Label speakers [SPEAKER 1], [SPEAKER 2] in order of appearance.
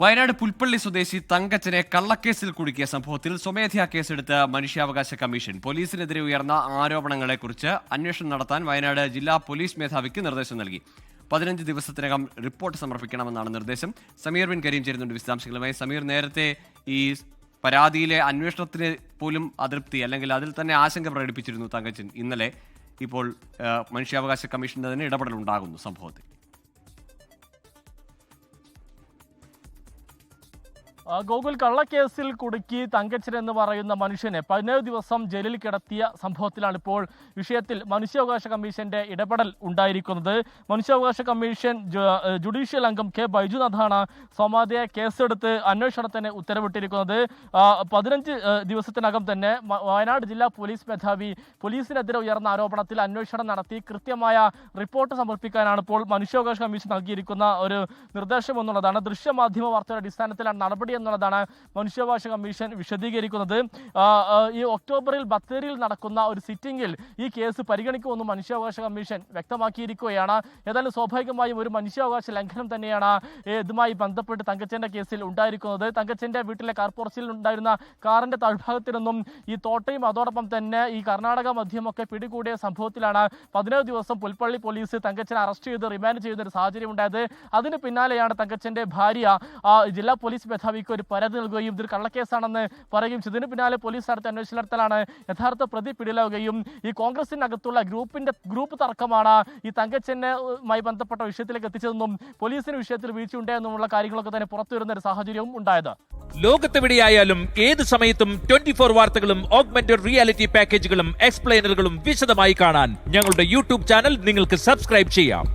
[SPEAKER 1] വയനാട് പുൽപ്പള്ളി സ്വദേശി തങ്കച്ചനെ കള്ളക്കേസിൽ കുടുക്കിയ സംഭവത്തിൽ സ്വമേധയാ കേസെടുത്ത മനുഷ്യാവകാശ കമ്മീഷൻ. പോലീസിനെതിരെ ഉയർന്ന ആരോപണങ്ങളെക്കുറിച്ച് അന്വേഷണം നടത്താൻ വയനാട് ജില്ലാ പോലീസ് മേധാവിക്ക് നിർദ്ദേശം നൽകി. പതിനഞ്ച് ദിവസത്തിനകം റിപ്പോർട്ട് സമർപ്പിക്കണമെന്നാണ് നിർദ്ദേശം. സമീർ ബിൻ കരീം ചേരുന്നുണ്ട് വിശദാംശങ്ങളുമായി. സമീർ നേരത്തെ ഈ പരാതിയിലെ അന്വേഷണത്തിന് പോലും അതൃപ്തി അല്ലെങ്കിൽ അതിൽ തന്നെ ആശങ്ക പ്രകടിപ്പിച്ചിരുന്നു തങ്കച്ചൻ. ഇന്നലെ ഇപ്പോൾ മനുഷ്യാവകാശ കമ്മീഷന്റെ തന്നെ ഇടപെടൽ ഉണ്ടാകുന്നു സംഭവത്തിൽ.
[SPEAKER 2] ഗോകുൽ കള്ളക്കേസിൽ കുടുക്കി തങ്കച്ചൻ എന്ന് പറയുന്ന മനുഷ്യനെ പതിനേഴ് ദിവസം ജയിലിൽ കിടത്തിയ സംഭവത്തിലാണ് ഇപ്പോൾ വിഷയത്തിൽ മനുഷ്യാവകാശ കമ്മീഷന്റെ ഇടപെടൽ ഉണ്ടായിരിക്കുന്നത്. മനുഷ്യാവകാശ കമ്മീഷൻ ജുഡീഷ്യൽ അംഗം കെ ബൈജുനാഥാണ് സ്വമാതയെ കേസെടുത്ത് അന്വേഷണത്തിന് ഉത്തരവിട്ടിരിക്കുന്നത്. പതിനഞ്ച് ദിവസത്തിനകം തന്നെ വയനാട് ജില്ലാ പോലീസ് മേധാവി പോലീസിനെതിരെ ഉയർന്ന ആരോപണത്തിൽ അന്വേഷണം നടത്തി കൃത്യമായ റിപ്പോർട്ട് സമർപ്പിക്കാനാണ് ഇപ്പോൾ മനുഷ്യാവകാശ കമ്മീഷൻ നൽകിയിരിക്കുന്ന ഒരു നിർദ്ദേശം എന്നുള്ളതാണ് ദൃശ്യമാധ്യമ വാർത്തയുടെ അടിസ്ഥാനത്തിലാണ് നടപടി എന്നുള്ളതാണ് മനുഷ്യാവകാശ കമ്മീഷൻ വിശദീകരിക്കുന്നത്. ഈ ഒക്ടോബറിൽ ബത്തേരിയിൽ നടക്കുന്ന ഒരു സിറ്റിംഗിൽ ഈ കേസ് പരിഗണിക്കുമെന്നും മനുഷ്യാവകാശ കമ്മീഷൻ വ്യക്തമാക്കിയിരിക്കുകയാണ്. ഏതായാലും സ്വാഭാവികമായും ഒരു മനുഷ്യാവകാശ ലംഘനം തന്നെയാണ് ഇതുമായി ബന്ധപ്പെട്ട് തങ്കച്ചന്റെ കേസിൽ ഉണ്ടായിരിക്കുന്നത്. തങ്കച്ചന്റെ വീട്ടിലെ കാർ പോർച്ചിൽ ഉണ്ടായിരുന്ന കാറിന്റെ താഴ്ഭാഗത്തിൽ നിന്നും ഈ തോട്ടയും അതോടൊപ്പം തന്നെ ഈ കർണാടക മധ്യമൊക്കെ പിടികൂടിയ സംഭവത്തിലാണ് പതിനേഴ് ദിവസം പുൽപ്പള്ളി പോലീസ് തങ്കച്ചനെ അറസ്റ്റ് ചെയ്ത് റിമാൻഡ് ചെയ്യുന്ന ഒരു സാഹചര്യം ഉണ്ടായത് അതിന് പിന്നാലെയാണ് തങ്കച്ചന്റെ ഭാര്യ ജില്ലാ പോലീസ് മേധാവിക്ക് ഒരു പരാതി നൽകുകയും ഇതൊരു കള്ളക്കേസാണെന്ന് പറയുകയും ചെയ്തതിന് പിന്നാലെ പോലീസ് നടത്തിയ അന്വേഷണത്തിലാണ് യഥാർത്ഥ പ്രതി പിടിയിലാവുകയും ഈ കോൺഗ്രസിനകത്തുള്ള ഗ്രൂപ്പിന്റെ ഗ്രൂപ്പ് തർക്കമാണ് ഈ തങ്കച്ചനുമായി ബന്ധപ്പെട്ട വിഷയത്തിലേക്ക് എത്തിച്ചതെന്നും പോലീസിന് വിഷയത്തിൽ വീഴ്ചയുണ്ടായെന്നുമുള്ള കാര്യങ്ങളൊക്കെ തന്നെ പുറത്തു വരുന്ന ഒരു സാഹചര്യവും ഉണ്ടായത്.
[SPEAKER 3] ലോകത്തെവിടെയായാലും ഏത് സമയത്തും ട്വന്റി ഫോർ വാർത്തകളും ഓഗ്മെന്റഡ് റിയാലിറ്റി പാക്കേജുകളും എക്സ്പ്ലെയിനറുകളും വിശദമായി കാണാൻ ഞങ്ങളുടെ യൂട്യൂബ് ചാനൽ നിങ്ങൾക്ക് സബ്സ്ക്രൈബ് ചെയ്യാം.